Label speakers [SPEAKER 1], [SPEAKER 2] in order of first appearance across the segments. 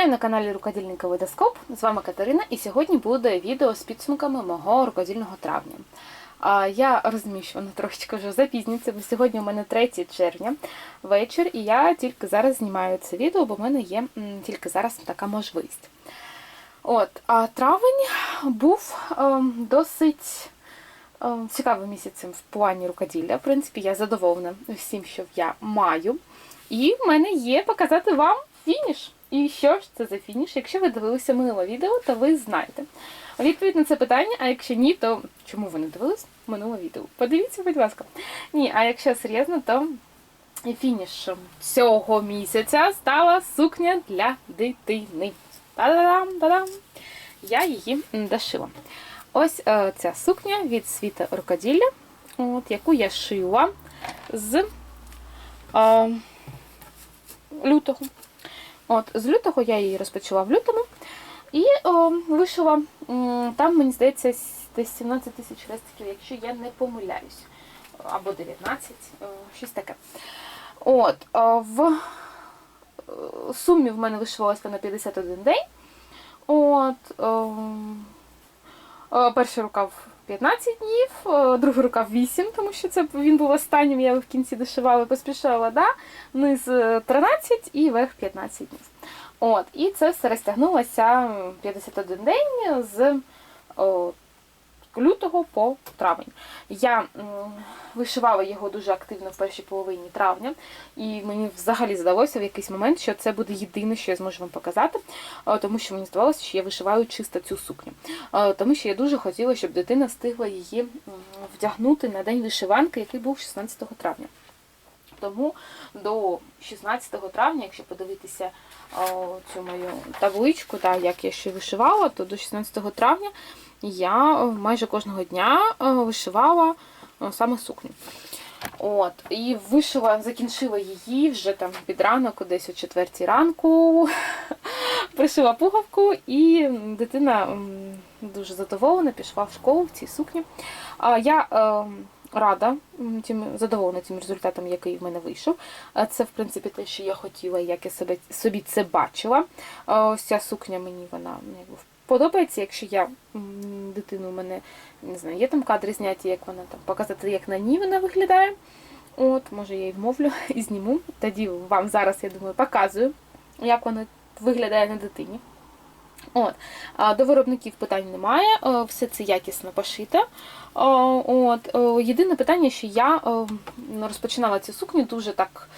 [SPEAKER 1] Вітаю на каналі Рукодільника Видоскоп. З вами Катерина, і сьогодні буде відео з підсумками мого рукодільного травня. Я розумію, що воно трошечки вже запізнюється, бо сьогодні у мене 3 червня вечір, і я тільки зараз знімаю це відео, бо в мене є тільки зараз така можливість. От, а травень був ем, досить ем, цікавим місяцем в плані рукоділля. В принципі, я задоволена всім, що я маю. І в мене є показати вам фініш. І що ж це за фініш? Якщо ви дивилися минуле відео, то ви знаєте. Відповідь на це питання, а якщо ні, то чому ви не дивились минуле відео? Подивіться, будь ласка. Ні, а якщо серйозно, то фінішем цього місяця стала сукня для дитини. Та-дам! Я її дошила. Ось е, ця сукня від світа рукоділля, от, яку я шила з е, лютого. От, з лютого я її розпочала в лютому і о, вишила, там, мені здається, десь 17 тисяч хрестиків, якщо я не помиляюсь. Або 19, щось таке. От, в е, сумі в мене вишивалося на 51 день. От, перший рукав 15 днів, о, другий рукав 8, тому що це він був останнім, я його в кінці дошивала, поспішала, да? низ е, 13 і верх 15 днів. От, і це все розтягнулося 51 день з лютого по травень. Я вишивала його дуже активно в першій половині травня, і мені взагалі здалося в якийсь момент, що це буде єдине, що я зможу вам показати, е, тому що мені здавалося, що я вишиваю чисто цю сукню. Е, Тому що я дуже хотіла, щоб дитина встигла її вдягнути на день вишиванки, який був 16 травня. Тому до 16 травня, якщо подивитися о, цю мою табличку, да, як я ще вишивала, то до 16 травня я майже кожного дня вишивала саме сукню. От, і вишила, закінчила її вже там під ранок, десь о 4 ранку. Пришила пуговку, і дитина дуже задоволена, пішла в школу в цій сукні. Я е, рада тим задоволена тим результатом, який в мене вийшов. Це, в принципі, те, що я хотіла, як я себе, собі це бачила. Ось ця сукня мені вона якби, подобається. Якщо я дитину у мене не знаю, є там кадри зняті, як вона там показати, як на ній вона виглядає. От, може, я її вмовлю і зніму. Тоді вам зараз, я думаю, показую, як вона виглядає на дитині. От. До виробників питань немає, е, все це якісно пошите. Е, От. е, Єдине питання, що я розпочинала цю сукню дуже так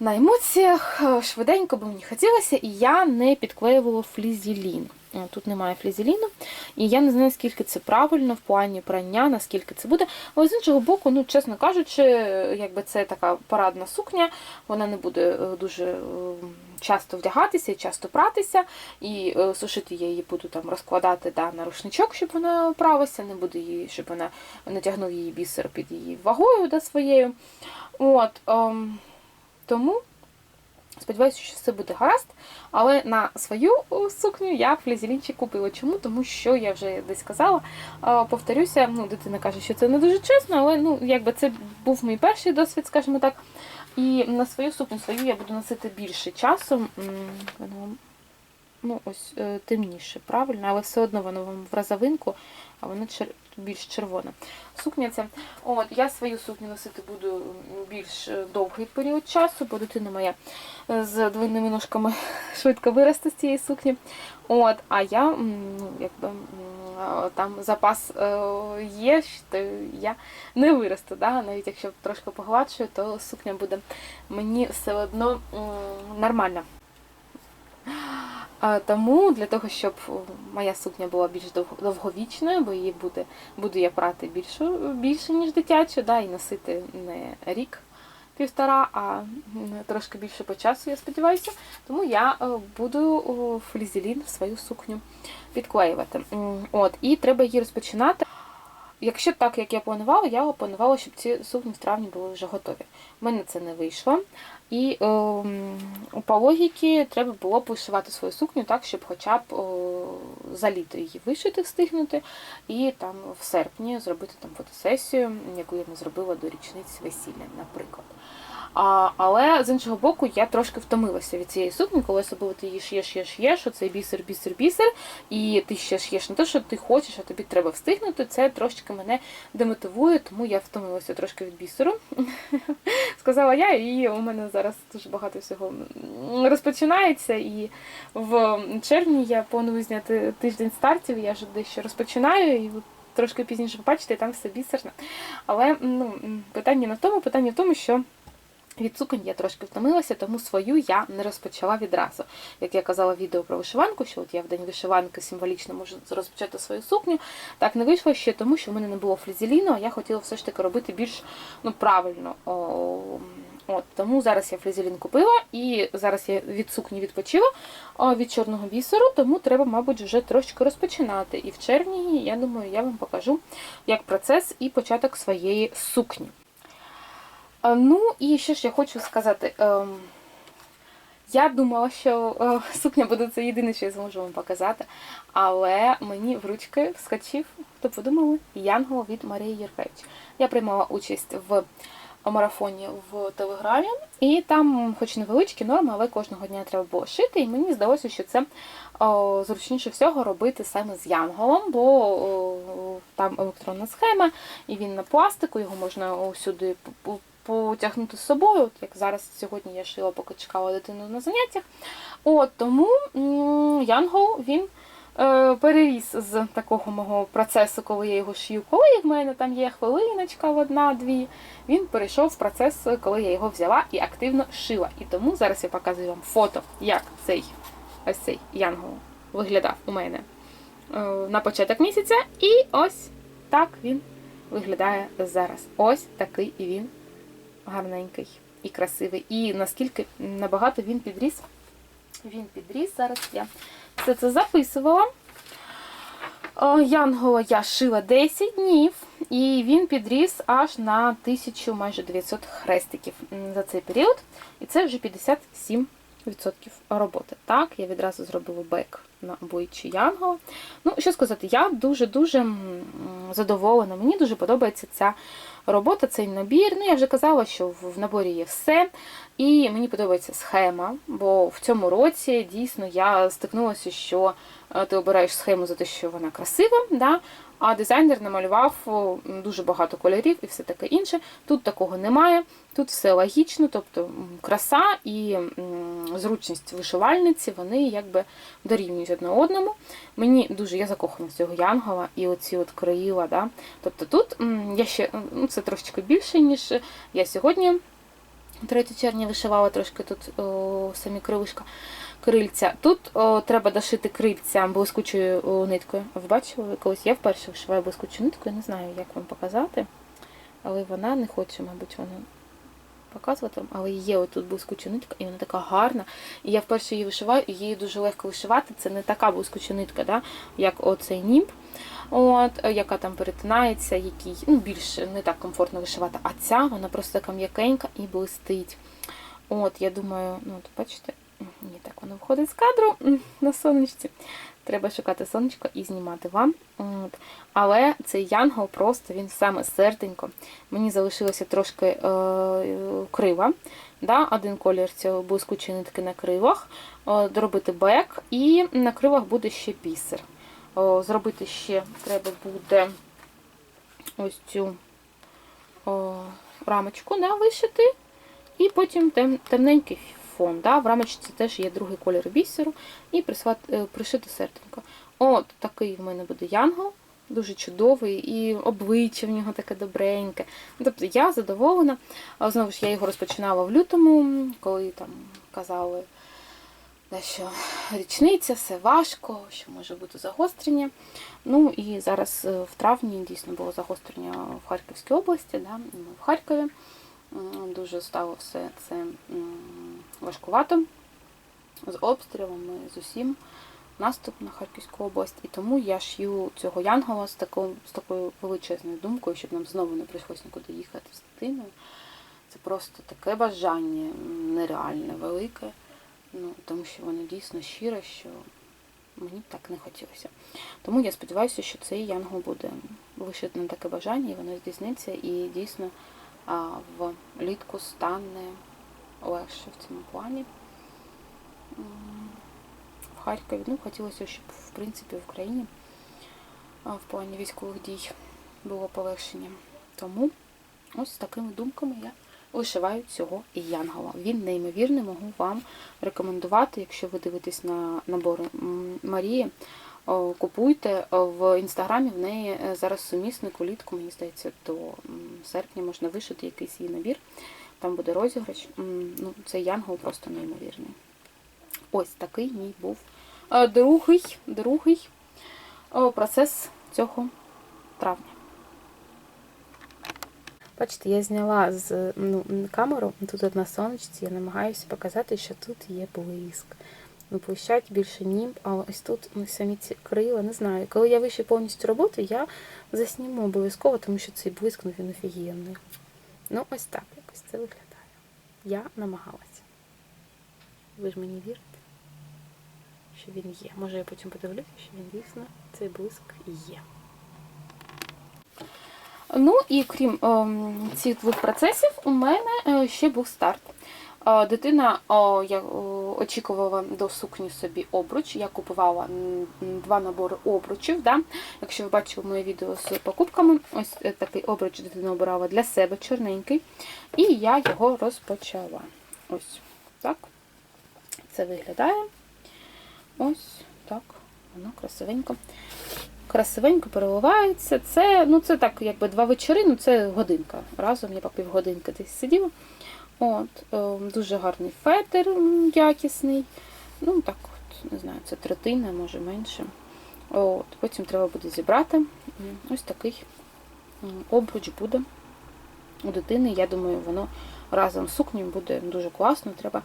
[SPEAKER 1] на емоціях, швиденько, бо мені хотілося, і я не підклеювала флізелін. Е, Тут немає флізеліну, і я не знаю, скільки це правильно в плані прання, наскільки це буде. Але з іншого боку, ну, чесно кажучи, якби це така парадна сукня, вона не буде е, дуже е, часто вдягатися і часто пратися, і сушити я її буду там розкладати да, на рушничок, щоб вона правилася, не буду її, щоб вона не тягнув її бісер під її вагою да, своєю. От, ем, тому сподіваюся, що все буде гаразд. Але на свою сукню я флізелінчик купила. Чому? Тому що я вже десь казала, повторюся, ну, дитина каже, що це не дуже чесно, але ну, якби це був мій перший досвід, скажімо так. І на свою сукню свою я буду носити більше часу. Воно ну, ось е, темніше, правильно, але все одно воно вам в розовинку, а воно чер... більш червоне. Сукня ця. От, я свою сукню носити буду більш е, довгий період часу, бо дитина моя е, з двойними ножками швидко виросте з цієї сукні. От, а я ну, якби, там запас е, є, що я не виросту. Да? Навіть якщо трошки погладшую, то сукня буде мені все одно нормальна. Тому для того, щоб моя сукня була більш дов- довговічною, бо її буде, буду я прати більше, більше ніж дитячу, да, і носити не рік півтора, а трошки більше по часу, я сподіваюся. Тому я е, буду флізелін в свою сукню підклеювати. От, і треба її розпочинати. Якщо так, як я планувала, я планувала, щоб ці сукні в травні були вже готові. У мене це не вийшло. І е, по логіки треба було вишивати свою сукню так, щоб хоча б е, за літо її вишити, встигнути, і там в серпні зробити там фотосесію, яку я не зробила до річниці весілля, наприклад. А, але з іншого боку, я трошки втомилася від цієї сукні, коли особливо ти її ш'єш, ш'єш, ш'єш, оцей бісер, бісер, бісер, і ти ще ш'єш не те, що ти хочеш, а тобі треба встигнути. Це трошки мене демотивує, тому я втомилася трошки від бісеру. Сказала я, і у мене зараз дуже багато всього розпочинається. І в червні я планую зняти тиждень стартів, я вже дещо розпочинаю. і Трошки пізніше побачите, там все бісерне. Але ну, питання не в тому, питання в тому, що від суконь я трошки втомилася, тому свою я не розпочала відразу. Як я казала в відео про вишиванку, що от я в день вишиванки символічно можу розпочати свою сукню. Так не вийшло ще тому, що в мене не було флізеліну, а я хотіла все ж таки робити більш ну, правильно. От, Тому зараз я флізелін купила і зараз я від сукні відпочила від чорного бісеру, тому треба, мабуть, вже трошки розпочинати. І в червні, я думаю, я вам покажу як процес і початок своєї сукні. Ну, і ще ж я хочу сказати. Ем, я думала, що е, сукня буде це єдине, що я зможу вам показати. Але мені в ручки вскочив, хто подумали, Янгол від Марії Єркевич. Я приймала участь в марафоні в Телеграмі, і там, хоч невеличкі норми, але кожного дня треба було шити. І мені здалося, що це о, зручніше всього робити саме з янголом, бо о, там електронна схема, і він на пластику, його можна усюди потягнути з собою, от як зараз сьогодні я шила, поки чекала дитину на заняттях. От Тому янгол він е, переріс з такого мого процесу, коли я його шию, коли в мене там є хвилиночка одна-дві. Він перейшов в процес, коли я його взяла і активно шила. І тому зараз я показую вам фото, як цей ось цей янгол виглядав у мене е, на початок місяця. І ось так він виглядає зараз. Ось такий він гарненький і красивий. І наскільки набагато він підріс. Він підріс. Зараз я все це записувала. Янгола я шила 10 днів, і він підріс аж на 1000 майже 900 хрестиків за цей період. І це вже 57% роботи. Так, я відразу зробила бек на обличчі Янгола. Ну, що сказати, я дуже-дуже задоволена. Мені дуже подобається ця робота, цей набір. Ну, я вже казала, що в наборі є все. І мені подобається схема, бо в цьому році дійсно я стикнулася, що е, ти обираєш схему за те, що вона красива, да? А дизайнер намалював дуже багато кольорів і все таке інше. Тут такого немає, тут все логічно, тобто краса і зручність вишивальниці, вони якби дорівнюють одне одному. Мені дуже я закохана з цього янгола і оці от країла. Да? Тобто тут я ще ну, це трошечки більше, ніж я сьогодні. 3 червня вишивала трошки тут о, самі крилишка крильця. Тут о, треба дошити крильця блискучою ниткою. Ви бачили, колись я вперше вишиваю блискучу нитку, я не знаю, як вам показати. Але вона не хоче, мабуть, вона показувати але є отут блискуча нитка, і вона така гарна. І я вперше її вишиваю, і її дуже легко вишивати. Це не така блискуча нитка, да, як оцей німб, от, яка там перетинається, який ну, більш не так комфортно вишивати. А ця вона просто така м'якенька і блистить. От, Я думаю, ну, от, бачите, ні, так воно виходить з кадру на сонечці. Треба шукати сонечко і знімати вам. От. Але цей янгол просто він саме серденько. Мені залишилося трошки е, крива. Да? Один колір цього блискучої нитки на кривах, е, доробити бек, і на кривах буде ще бісер. Е, зробити ще треба буде ось цю е, рамочку да, вишити, і потім тем, темненький фон. Да? В рамочці теж є другий колір бісеру і е, пришити серденько. От такий в мене буде янгол, дуже чудовий, і обличчя в нього таке добреньке. Тобто я задоволена. Знову ж я його розпочинала в лютому, коли там казали, що річниця, все важко, що може бути загострення. Ну і зараз е, в травні дійсно було загострення в Харківській області, да? в Харкові. Дуже стало все це важкувато з обстрілами, з усім наступ на Харківську область. І тому я шью цього янгола з такою, з такою величезною думкою, щоб нам знову не прийшлося нікуди їхати з дитиною. Це просто таке бажання нереальне, велике, ну, тому що воно дійсно щире, що мені так не хотілося. Тому я сподіваюся, що цей янгол буде вишити на таке бажання, і воно здійсниться, і дійсно влітку стане легше в цьому плані. В Харкові, ну, хотілося, щоб в принципі в Україні в плані військових дій було полегшення. Тому ось з такими думками я вишиваю цього янгола. Він неймовірний, можу вам рекомендувати, якщо ви дивитесь на набори Марії. Купуйте в інстаграмі. В неї е, зараз сумісник улітку, мені здається, до серпня можна вишити якийсь її набір. Там буде розіграш. Ну, цей янгол просто неймовірний. Ось такий мій був е, другий, другий процес цього травня. Бачите, я зняла з ну, камеру, тут от на сонечці, я намагаюся показати, що тут є блиск. Ну, блищать більше німб, а ось тут ну, самі ці крила, не знаю. Коли я вище повністю роботу, я засніму обов'язково, тому що цей блиск ну, він офігенний. Ну, ось так якось це виглядає. Я намагалася. Ви ж мені вірите, що він є. Може я потім подивлюся, що він дійсно цей блиск є. Ну і крім о, цих двох процесів, у мене е, ще був старт. Дитина о, я, очікувала до сукні собі обруч. Я купувала два набори обручів. Да? Якщо ви бачили моє відео з покупками, ось е, такий обруч дитина обирала для себе чорненький. І я його розпочала. Ось так. Це виглядає. Ось так. Воно красивенько красивенько переливається. Це, ну, це так, якби два вечори, ну це годинка. Разом я по півгодинки десь сиділа. От, е, Дуже гарний фетр якісний. Ну, так от, не знаю, це третина, може менше. От, Потім треба буде зібрати. Ось такий обруч буде у дитини. Я думаю, воно разом з сукнею буде дуже класно. Треба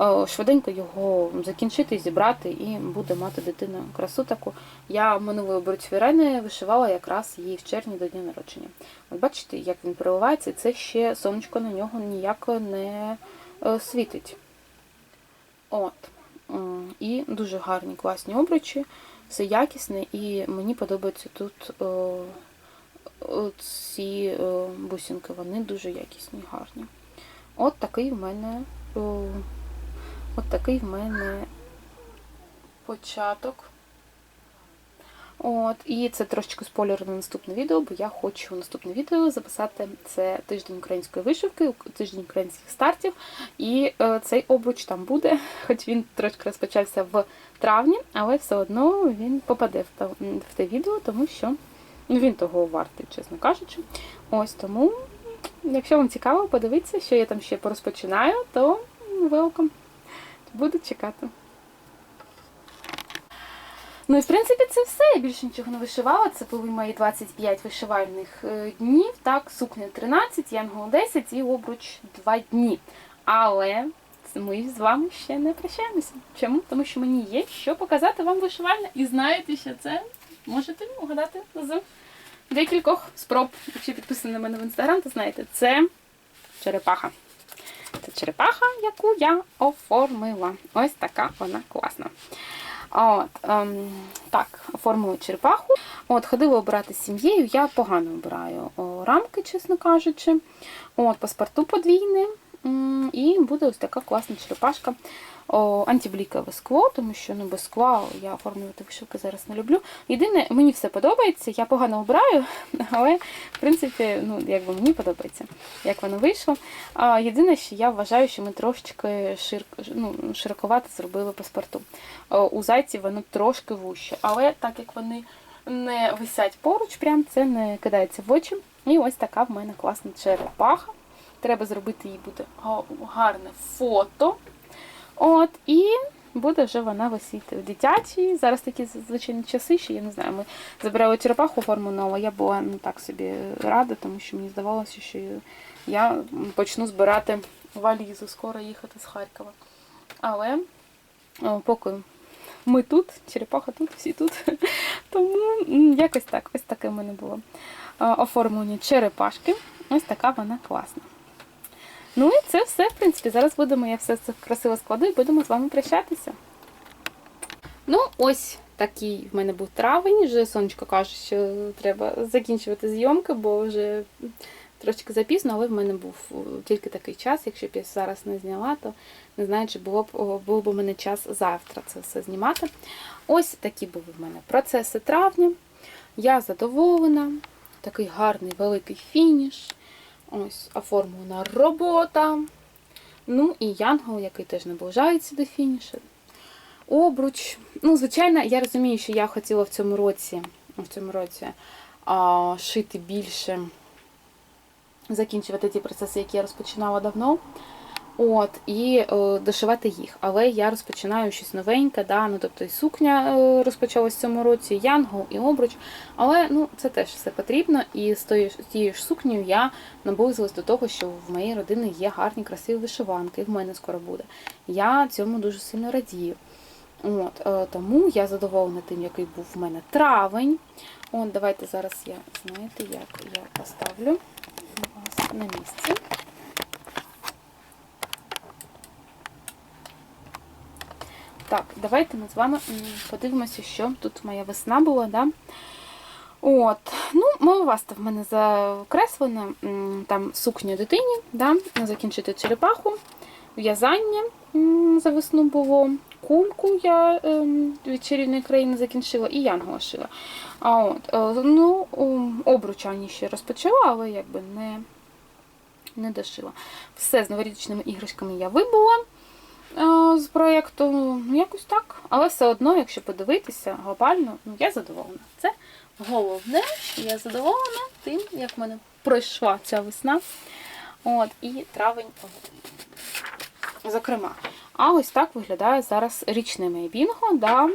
[SPEAKER 1] е, швиденько його закінчити, зібрати, і буде мати дитина красу таку. Я минулої обруч Вірени вишивала якраз її в червні до дня народження. От бачите, як він переливається, це ще сонечко на нього ніяк не е, світить. От. І дуже гарні, класні обручі, все якісне, і мені подобаються тут е, ці бусинки, вони дуже якісні, гарні. От такий в мене о, от такий в мене початок. От, і це трошечки спойлер на наступне відео, бо я хочу наступне відео записати це тиждень української вишивки, тиждень українських стартів. І е, цей обруч там буде, хоч він трошки розпочався в травні, але все одно він попаде в те, в те відео, тому що ну, він того вартий, чесно кажучи. Ось тому. Якщо вам цікаво, подивіться, що я там ще порозпочинаю, то welcome. Буду чекати. Ну і в принципі це все. Я більше нічого не вишивала. Це були мої 25 вишивальних е, днів. Так, сукня 13, янгол 10 і обруч 2 дні. Але ми з вами ще не прощаємося. Чому? Тому що мені є що показати вам вишивальне. І знаєте, що це можете угадати з декількох спроб. Якщо підписані на мене в інстаграм, то знаєте, це черепаха. Це черепаха, яку я оформила. Ось така вона класна. От, ем, так, оформила черепаху. От, ходила обирати з сім'єю. Я погано обираю о, рамки, чесно кажучи. От, паспорту подвійне. І буде ось така класна черепашка. Антиблікове скло, тому що ну, без скла я оформлювати вишивки зараз не люблю. Єдине, мені все подобається, я погано обираю, але в принципі, ну, якби мені подобається, як воно вийшло. А, єдине, що я вважаю, що ми трошечки шир, ну, широковато зробили паспорту. У зайці воно трошки вуще, але так як вони не висять поруч, прям це не кидається в очі. І ось така в мене класна черепаха. Треба зробити їй буде гарне фото. От, і буде вже вона висіти в дитячій. Зараз такі звичайні часи, що я не знаю, ми забирали черепаху форму нову, я була не так собі рада, тому що мені здавалося, що я почну збирати валізу, скоро їхати з Харкова. Але о, поки ми тут, черепаха тут, всі тут. Тому якось так, ось таке в мене було О, оформлення черепашки. Ось така вона класна. Ну і це все, в принципі. Зараз будемо, я все це красиво складу і будемо з вами прощатися. Ну, ось такий в мене був травень. Вже сонечко каже, що треба закінчувати зйомки, бо вже трошки запізно, але в мене був тільки такий час. Якщо б я зараз не зняла, то не знаю, чи було б о, був б у мене час завтра це все знімати. Ось такі були в мене процеси травня. Я задоволена. Такий гарний великий фініш. Ось оформлена робота. Ну і Янгол, який теж наближається до фінішу. Обруч. Ну, звичайно, я розумію, що я хотіла в цьому році, в цьому році а, шити більше, закінчувати ті процеси, які я розпочинала давно. От, і е, дошивати їх. Але я розпочинаю щось новеньке, да, ну, тобто і сукня е, розпочалась в цьому році, янгол, і обруч. Але ну, це теж все потрібно. І з тією, з тією ж сукнею я наблизилась до того, що в моєї родини є гарні, красиві вишиванки, і в мене скоро буде. Я цьому дуже сильно радію. От, е, тому я задоволена тим, який був в мене травень. От, давайте зараз я, знаєте, як я поставлю вас на місці. Так, давайте ми з вами подивимося, що тут моя весна була. Да? От, ну, мововаста в мене закреслена, там сукня дитині, да? закінчити черепаху, в'язання за весну було, кульку я ем, від чарівної країни закінчила і янгола шила. А от, е, ну, ом, обруча ще розпочала, але якби не, не дошила. Все з новорічними іграшками я вибула з проєкту. Ну, якось так. Але все одно, якщо подивитися глобально, ну я задоволена. Це головне, я задоволена тим, як в мене пройшла ця весна. От, і травень, зокрема. А ось так виглядає зараз річне моє бінго. Да.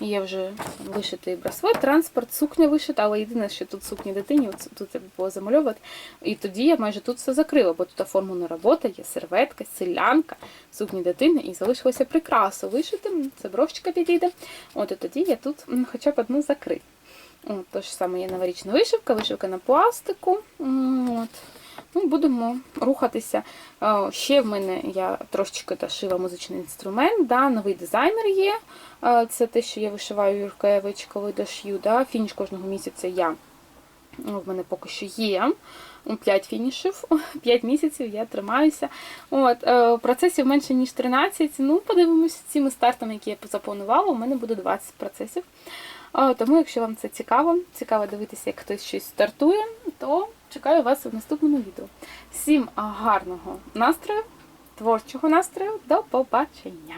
[SPEAKER 1] Є вже вишитий браслет, транспорт, сукня вишита, але єдине, що тут сукня дитині, тут треба було замальовувати. І тоді я майже тут все закрила, бо тут оформлена робота, є серветка, селянка, сукні дитини, і залишилося прикрасу вишити. Це брошечка підійде. От і тоді я тут хоча б одну закрию. От, ж саме є новорічна вишивка, вишивка на пластику. От. Ну, будемо рухатися. Е, Ще в мене я трошечки дошила музичний інструмент, да, новий дизайнер є. Е, Це те, що я вишиваю Юркевич, коли дошью. Да. Фініш кожного місяця я ну, в мене поки що є. 5 фінішів, 5 місяців я тримаюся. От, е, Процесів менше, ніж 13. Ну, подивимося, цими стартами, які я запланувала, у мене буде 20 процесів. Тому, якщо вам це цікаво, цікаво дивитися, як хтось щось стартує, то чекаю вас в наступному відео. Всім гарного настрою, творчого настрою, до побачення!